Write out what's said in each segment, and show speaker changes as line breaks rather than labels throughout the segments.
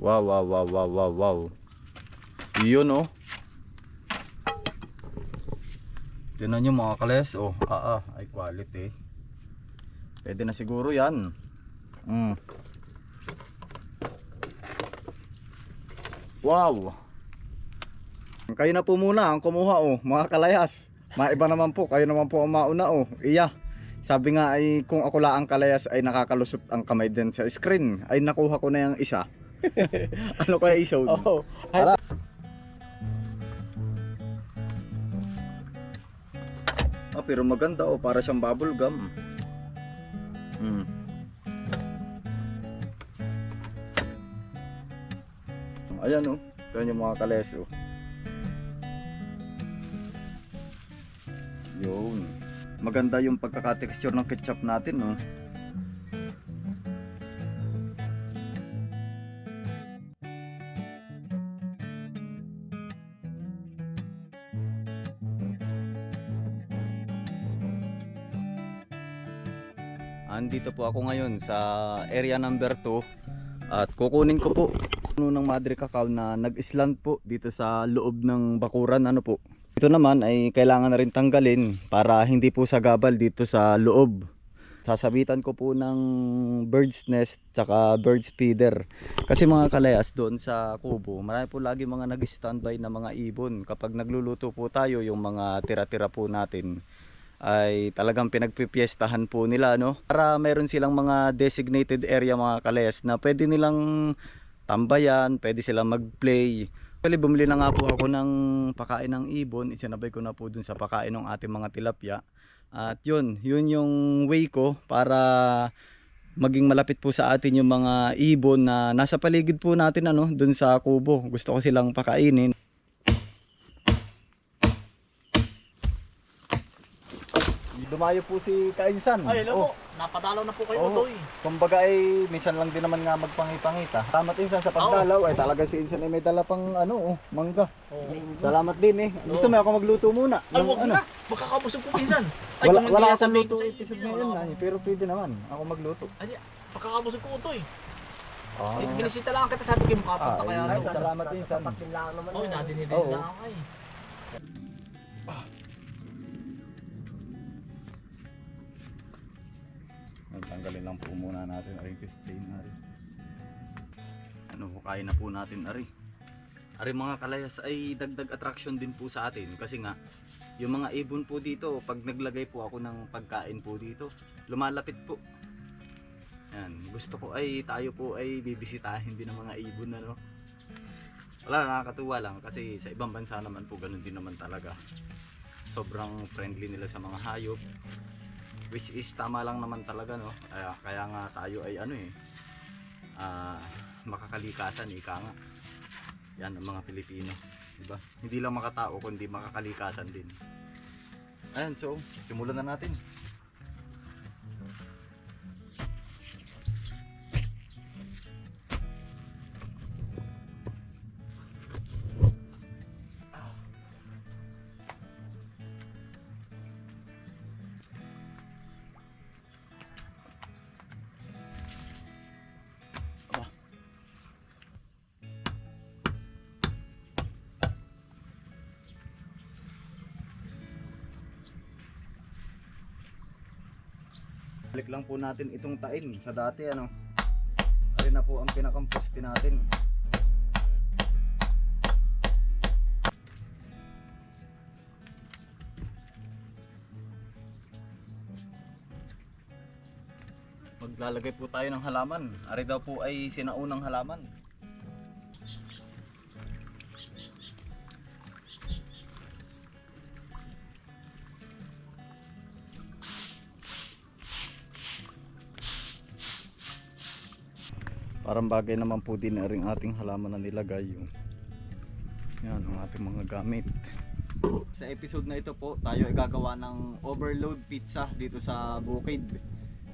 Wow, wow, wow, wow, wow, wow. Yun oh. Tingnan nyo mga kales. Oh, ah, ah, ay quality. Pwede na siguro yan. Mm. Wow. Kayo na po muna ang kumuha oh, mga kalayas. Maiba naman po, kayo naman po ang mauna oh. Iya. Sabi nga ay kung ako lang ang kalayas ay nakakalusot ang kamay din sa screen. Ay nakuha ko na yung isa. ano kaya i-show?
Oo.
Tara. Ah, pero maganda oh, para siyang bubble gum. Hmm. Ayan oh, kanya mga kaleso. Yun. Maganda yung pagkaka-texture ng ketchup natin, no? Po ako ngayon sa area number 2 at kukunin ko po puno ng madre cacao na nag-island po dito sa loob ng bakuran ano po. Ito naman ay kailangan na rin tanggalin para hindi po sagabal dito sa loob. Sasabitan ko po ng bird's nest tsaka bird's feeder. Kasi mga kalayas doon sa kubo, marami po lagi mga nag-standby na mga ibon. Kapag nagluluto po tayo, yung mga tira-tira po natin, ay talagang pinagpipiestahan po nila no para meron silang mga designated area mga kalayas na pwede nilang tambayan, pwede silang mag-play. Actually, bumili na nga po ako ng pakain ng ibon, isinabay ko na po dun sa pakain ng ating mga tilapia. At yun, yun yung way ko para maging malapit po sa atin yung mga ibon na nasa paligid po natin ano, dun sa kubo. Gusto ko silang pakainin. Dumayo po si Kainsan.
Ay, hello
Oh.
po. Napadalaw na po kayo
Oo.
Utoy.
Kumbaga ay minsan lang din naman nga magpangipangita. Salamat insan sa pagdalaw ay talaga si insan ay may dala pang ano oh, mangga.
Oo.
Salamat din eh. Gusto mo ako magluto muna?
Ay, wag
ano?
na. Magkakabusog ko pinsan. Ay,
Wala, wala akong luto episode ngayon
ano,
na pero pwede naman ako magluto.
Ay, Magkakabusog ko Utoy.
Ah.
Eh, Binisita lang kita sabi ko makapunta
Ah,
kaya
ay, salamat insan.
Oh, nadinidin
Oo.
lang ako eh.
Tanggalin lang po muna natin ang stain ari. Ano, kain na po natin ari. Ari mga kalayas ay dagdag attraction din po sa atin kasi nga yung mga ibon po dito pag naglagay po ako ng pagkain po dito lumalapit po. Yan, gusto ko ay tayo po ay bibisitahin din ng mga ibon ano. Wala nakakatuwa lang kasi sa ibang bansa naman po ganun din naman talaga. Sobrang friendly nila sa mga hayop which is tama lang naman talaga no? Kaya, kaya nga tayo ay ano eh ah, makakalikasan ika nga. Yan ang mga Pilipino diba? Hindi lang makatao kundi makakalikasan din. Ayan so simulan na natin balik lang po natin itong tain sa dati ano? Ayun na po ang pinakamposte natin. Maglalagay po tayo ng halaman. Ari daw po ay sinaunang halaman Parang bagay naman po din na ating halaman na nilagay yung yan ang ating mga gamit. Sa episode na ito po, tayo ay gagawa ng overload pizza dito sa Bukid.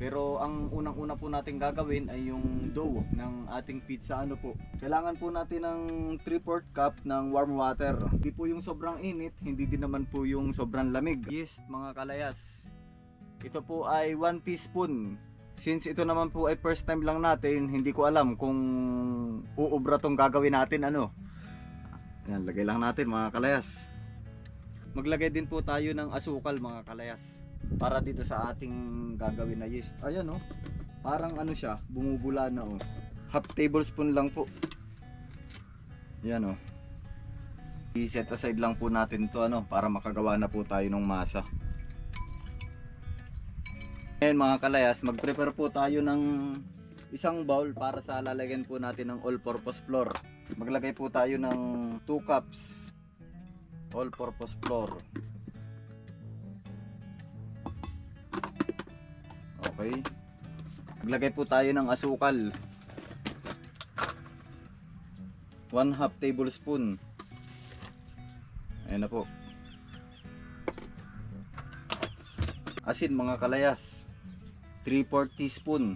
Pero ang unang-una po natin gagawin ay yung dough ng ating pizza ano po. Kailangan po natin ng 3/4 cup ng warm water. Hindi po yung sobrang init, hindi din naman po yung sobrang lamig. Yes, mga kalayas. Ito po ay 1 teaspoon since ito naman po ay first time lang natin, hindi ko alam kung uubra tong gagawin natin ano. Yan, lagay lang natin mga kalayas. Maglagay din po tayo ng asukal mga kalayas para dito sa ating gagawin na yeast. Ayan oh. Parang ano siya, bumubula na oh. Half tablespoon lang po. Yan oh. I-set aside lang po natin to ano para makagawa na po tayo ng masa. Ngayon mga kalayas, mag-prepare po tayo ng isang bowl para sa lalagyan po natin ng all-purpose flour. Maglagay po tayo ng 2 cups all-purpose flour. Okay. Maglagay po tayo ng asukal. 1 half tablespoon. Ayan na po. Asin mga kalayas. 3-4 teaspoon.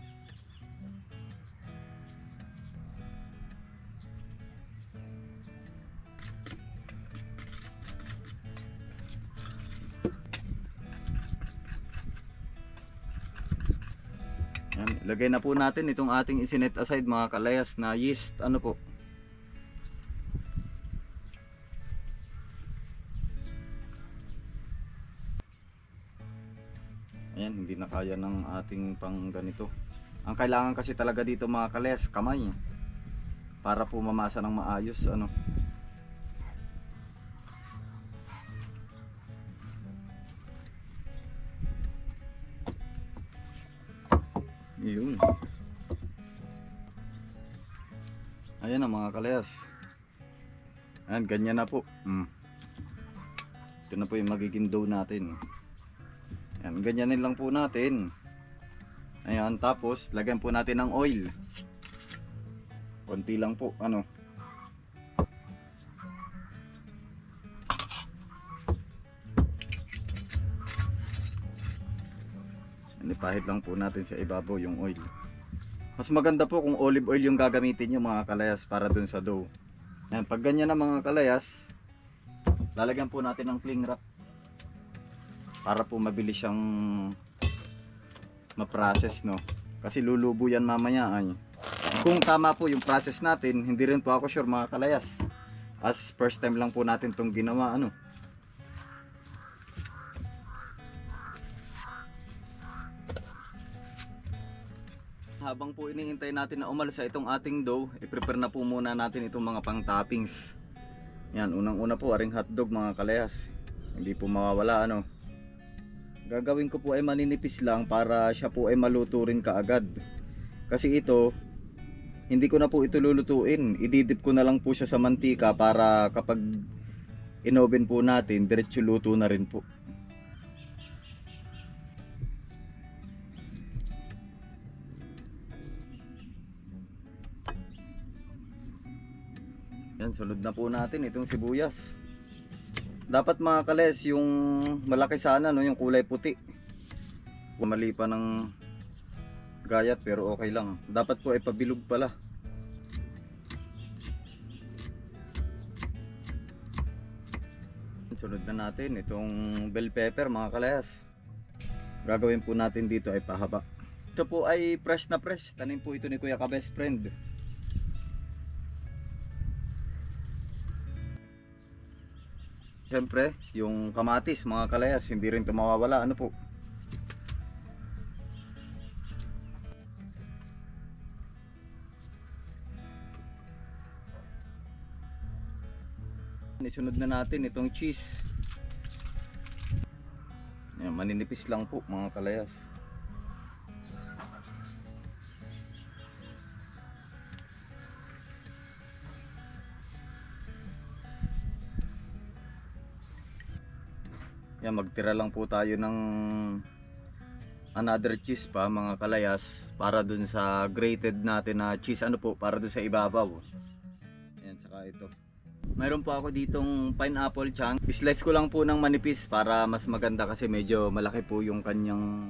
Yan, ilagay na po natin itong ating isinet aside mga kalayas na yeast. Ano po? Hindi na kaya ng ating pang ganito. Ang kailangan kasi talaga dito mga kales, kamay. Para po mamasa ng maayos, ano. Yun. Ayan na mga kalayas. Ayan, ganyan na po. Mm. Ito na po yung magiging dough natin. Ayan, ganyanin lang po natin. Ayan, tapos lagyan po natin ng oil. Konti lang po, ano. Nipahid lang po natin sa ibabaw yung oil. Mas maganda po kung olive oil yung gagamitin nyo mga kalayas para dun sa dough. Ayan, pag ganyan na mga kalayas, lalagyan po natin ng cling wrap para po mabilis siyang ma-process no? Kasi lulubo yan mamaya ay. Kung tama po yung process natin hindi rin po ako sure mga kalayas. As first time lang po natin tong ginawa ano? Habang po iniintay natin na umalsa itong ating dough i-prepare na po muna natin itong mga pang toppings yan unang una po aring hotdog mga kalayas. Hindi po mawawala ano gagawin ko po ay maninipis lang para siya po ay maluto rin kaagad. Kasi ito hindi ko na po ito lulutuin. Ididip ko na lang po siya sa mantika para kapag inoven po natin diretso luto na rin po. Yan sunod na po natin itong sibuyas dapat mga kales yung malaki sana no yung kulay puti. Mali pa ng gayat pero okay lang. Dapat po ay pabilog pala. Sunod na natin itong bell pepper mga kalayas. Gagawin po natin dito ay pahaba. Ito po ay fresh na fresh. Tanim po ito ni kuya ka best friend Siyempre, yung kamatis, mga kalayas, hindi rin ito mawawala. Ano po? Isunod na natin itong cheese. Yan, maninipis lang po mga kalayas. Yan, magtira lang po tayo ng another cheese pa mga kalayas para dun sa grated natin na cheese ano po para dun sa ibabaw. Yan, saka ito. Mayroon po ako ditong pineapple chunk. Slice ko lang po ng manipis para mas maganda kasi medyo malaki po yung kanyang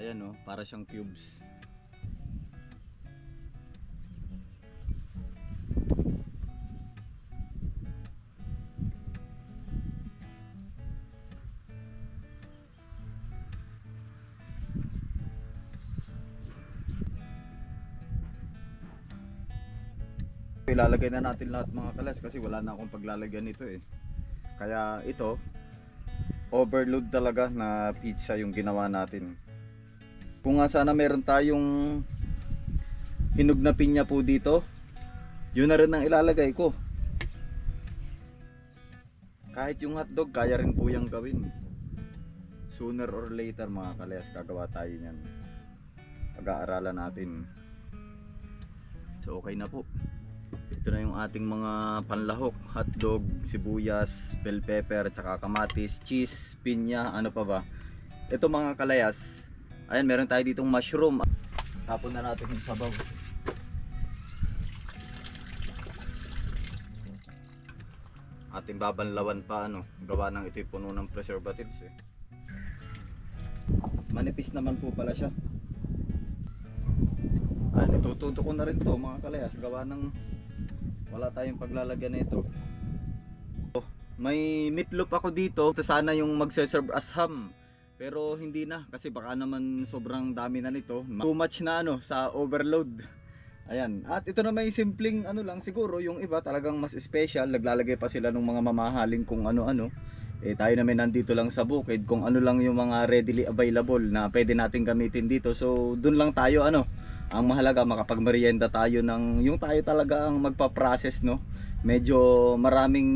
ayan oh, para siyang cubes. Ilalagay na natin lahat mga kalas kasi wala na akong paglalagyan nito eh. Kaya ito, overload talaga na pizza yung ginawa natin. Kung nga sana meron tayong hinog na pinya po dito, yun na rin ang ilalagay ko. Kahit yung hotdog, kaya rin po yung gawin. Sooner or later mga kalayas, gagawa tayo niyan. Pag-aaralan natin. So okay na po. Ito na yung ating mga panlahok, hotdog, sibuyas, bell pepper, tsaka kamatis, cheese, pinya, ano pa ba. Ito mga kalayas, ayan meron tayo ditong mushroom. Tapon na natin yung sabaw. Ating babanlawan pa ano, gawa ng ito'y puno ng preservatives eh. Manipis naman po pala siya. Ay, itututo ko na rin to mga kalayas, gawa ng wala tayong paglalagyan nito. Oh, May meatloaf ako dito. Ito sana yung magse-serve as ham. Pero hindi na kasi baka naman sobrang dami na nito. Too much na ano sa overload. Ayan. At ito na may simpleng ano lang siguro yung iba talagang mas special. Naglalagay pa sila ng mga mamahaling kung ano-ano. Eh tayo naman nandito lang sa bukid kung ano lang yung mga readily available na pwede natin gamitin dito. So dun lang tayo ano. Ang mahalaga makapagmerienda tayo ng yung tayo talaga ang magpa-process no. Medyo maraming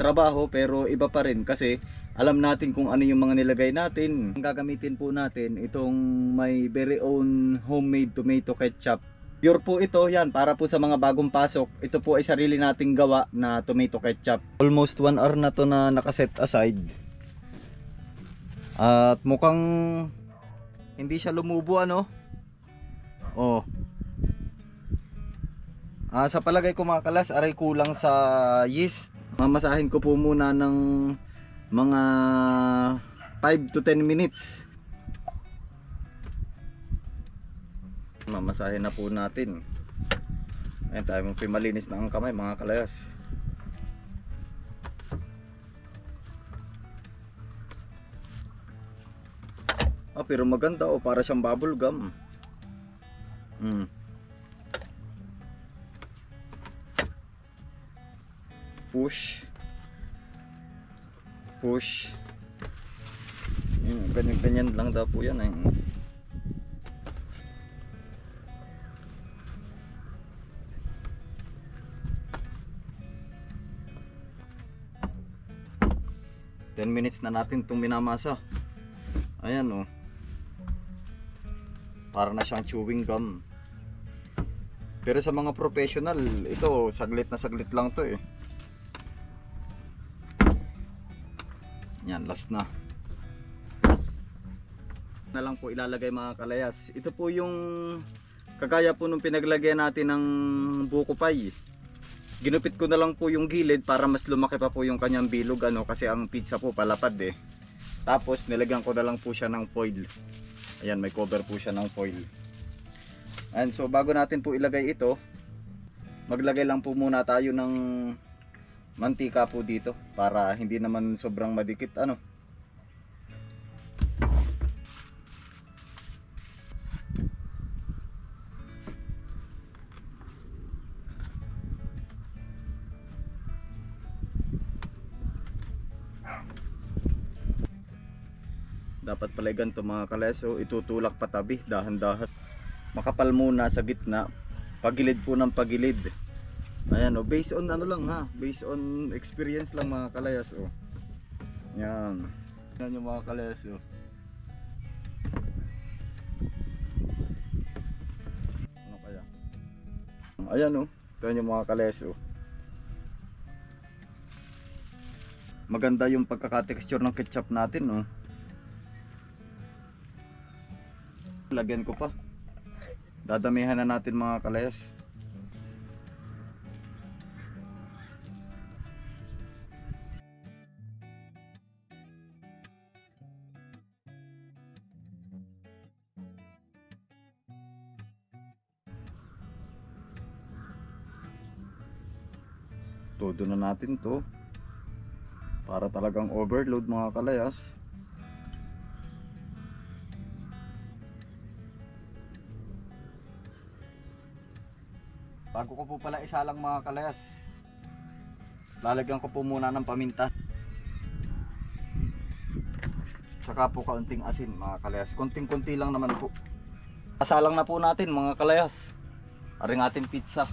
trabaho pero iba pa rin kasi alam natin kung ano yung mga nilagay natin. Ang gagamitin po natin itong may very own homemade tomato ketchup. Pure po ito, yan, para po sa mga bagong pasok. Ito po ay sarili nating gawa na tomato ketchup. Almost 1 hour na to na nakaset aside. At mukhang hindi siya lumubo ano. Oh. Ah, sa palagay ko mga kalas, aray kulang sa yeast. Mamasahin ko po muna ng mga 5 to 10 minutes. Mamasahin na po natin. Ayan tayo mo malinis na ang kamay mga kalayas. Ah, pero maganda oh, para siyang bubble gum. Mm. Push. Push. Yung ganyan-ganyan lang daw po yan eh. Ten minutes na natin itong minamasa. Ayan oh. Para na siyang chewing gum. Pero sa mga professional, ito saglit na saglit lang to eh. Yan, last na. Na lang po ilalagay mga kalayas. Ito po yung kagaya po nung pinaglagyan natin ng buko pie. Ginupit ko na lang po yung gilid para mas lumaki pa po yung kanyang bilog ano kasi ang pizza po palapad eh. Tapos nilagyan ko na lang po siya ng foil. Ayan, may cover po siya ng foil. And so bago natin po ilagay ito, maglagay lang po muna tayo ng mantika po dito para hindi naman sobrang madikit ano. Dapat pala ganito mga kaleso, itutulak patabi, dahan-dahan. Makapal muna sa gitna, pagilid po ng pagilid. Ayan o, based on ano lang ha, based on experience lang mga kalayas o. Yan. Yan yung mga kalayas o. Ano kaya? Ayan o, ito yung mga kalayas o. Maganda yung pagkaka-texture ng ketchup natin o. Lagyan ko pa. Dadamihan na natin mga kalayas. Todo na natin to. Para talagang overload mga kalayas. Bago ko po pala isalang mga kalayas. Lalagyan ko po muna ng paminta. Tsaka po kaunting asin mga kalayas. Kunting-kunti lang naman po. Kasalang na po natin mga kalayas. Aring ating pizza.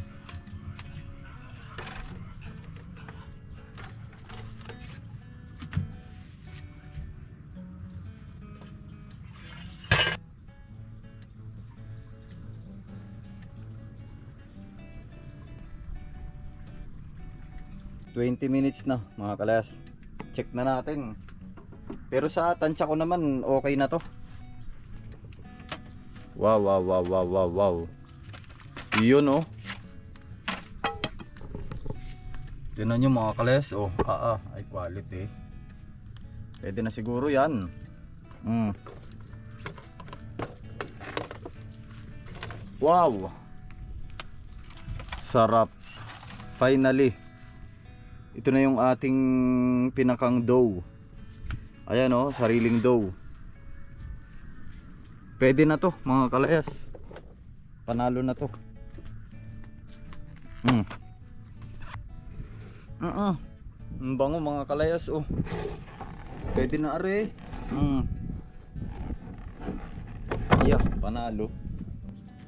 ...20 minutes na mga kalayas. Check na natin. Pero sa tansya ko naman okay na to. Wow, wow, wow, wow, wow, wow. Yun oh. Tingnan nyo mga kales. Oh, ah, ah, ay quality. Pwede na siguro yan. Mm. Wow. Sarap. Finally. Ito na yung ating pinakang dough. Ayan oh, sariling dough. Pwede na to mga kalayas. Panalo na to. Mm. Uh Ang bango mga kalayas oh. Pwede na are. Mm. Yeah, panalo.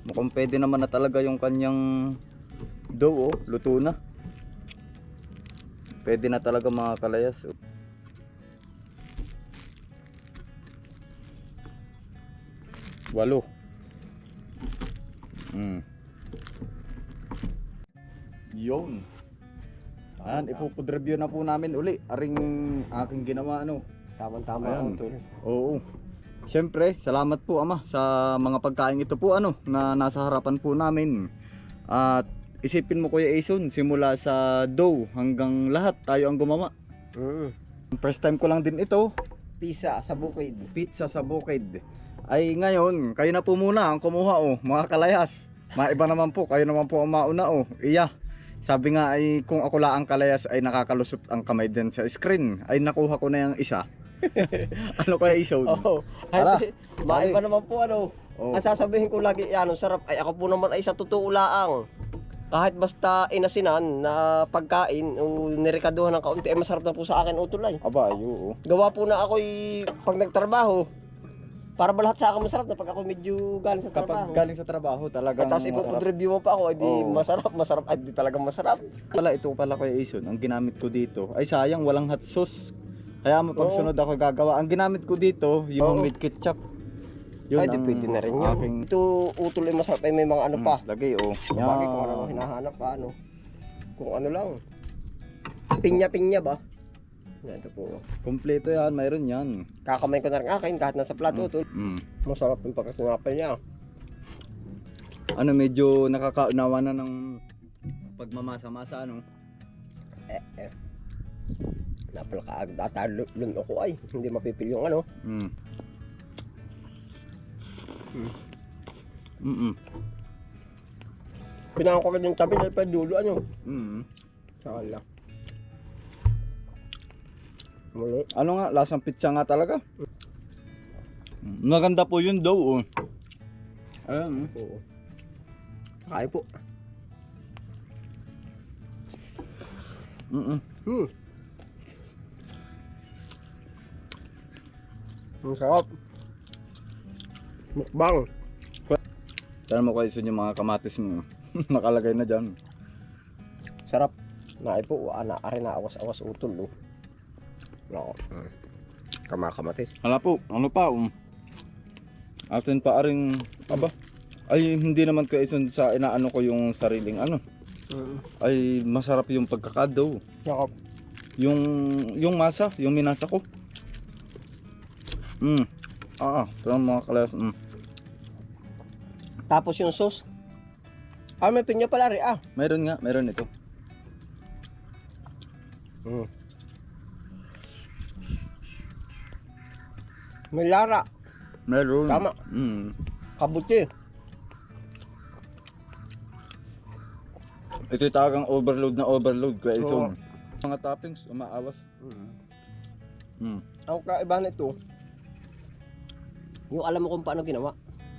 Mukhang pwede naman na talaga yung kanyang dough oh, luto na. Pwede na talaga mga kalayas. Walo. Mm. Yun. Ayan, ipupood review na po namin uli. Aring aking ginawa ano.
Tama-tama
Ayan.
ang tol.
Oo. Siyempre, salamat po ama sa mga pagkain ito po ano na nasa harapan po namin. At isipin mo Kuya Ason, simula sa dough hanggang lahat tayo ang gumawa.
Mm.
First time ko lang din ito,
Pisa sa bukid.
pizza sa bukid. Ay ngayon, kayo na po muna ang kumuha oh, mga kalayas. Maiba naman po, kayo naman po ang mauna oh. Iya. Sabi nga ay kung ako lang ang kalayas ay nakakalusot ang kamay din sa screen. Ay nakuha ko na yung isa. ano kaya iso?
Oo.
Tara.
Ay, maiba naman po ano.
Oh.
Ang sasabihin ko lagi, ang sarap. Ay, ako po naman ay sa totoo laang. Kahit basta inasinan na pagkain o nirekaduhan ng kaunti, ay masarap na po sa akin utulay.
Aba, ay, oo.
Gawa po na ako'y pag nagtrabaho, para ba lahat sa akin masarap na pag ako medyo galing sa
Kapag
trabaho.
galing sa trabaho, talagang
At tapos ipupod
masarap.
review mo pa ako, ay di
Oo.
masarap, masarap, ay di talagang masarap.
Pala, ito pala kaya Ison, ang ginamit ko dito. Ay sayang, walang hot sauce. Kaya mo pag
Oo.
sunod ako gagawa. Ang ginamit ko dito, yung
Oo.
with ketchup. Yun
ay di pwede na rin yun.
aking
Ito utol ay masarap ay may mga ano pa.
lagay oh.
Bakit kung ano hinahanap ka, ano? Kung ano lang. Pinya-pinya ba? Yan, ito po.
Kompleto yan, mayroon yan.
Kakamay ko na rin akin kahit nasa plato. Tol.
Mm.
Masarap yung pagkasinapal niya.
Ano, medyo nakakaunawa na ng pagmamasa-masa, ano?
Eh, eh. Napalakaag datalun ako ay. Hindi mapipil yung ano.
Mm. Mm.
Pinangan ko rin yung tabi na pa dulo ano.
Mm.
Saka lang. Muli.
Ano nga, lasang pizza nga talaga. Maganda po yun daw, oh. Ayan, oh.
Oo. Kaya po.
Mm.
Hmm. Ang sarap. Mukbang.
Sana mo kayo yung mga kamatis mo. Nakalagay na dyan.
Sarap. Naay po, ana, ari na awas-awas utol, oh. Nako. Hmm. Kamakamatis.
Hala po, ano pa, um. Atin pa aring, aba, ay hindi naman kayo sa inaano ko yung sariling ano.
Mm.
Ay masarap yung pagkakadaw.
Sarap.
Yung, yung masa, yung minasa ko. Mm. Ah, ah, ito ang mga kalayas. Mm.
Tapos yung sauce. Ah, may pinya pala rin, ah.
Mayroon nga, mayroon ito.
Mm. May lara.
Mayroon.
Tama.
Mm.
Kabuti.
Ito yung talagang overload na overload kaya ito.
Oo.
Mga toppings, umaawas. Mm.
Ang kaibahan nito, yung alam mo kung paano ginawa.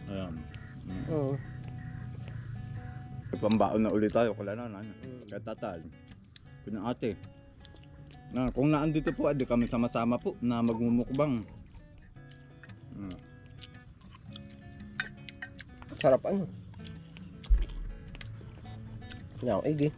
Ayan. Mm.
Oo.
Pambaon na ulit tayo, kula na, ano. Kaya tatay, pinang ate. Na, kung naandito po, adi kami sama-sama po na magmumukbang. Mm.
Sarap ano. Yan, igi.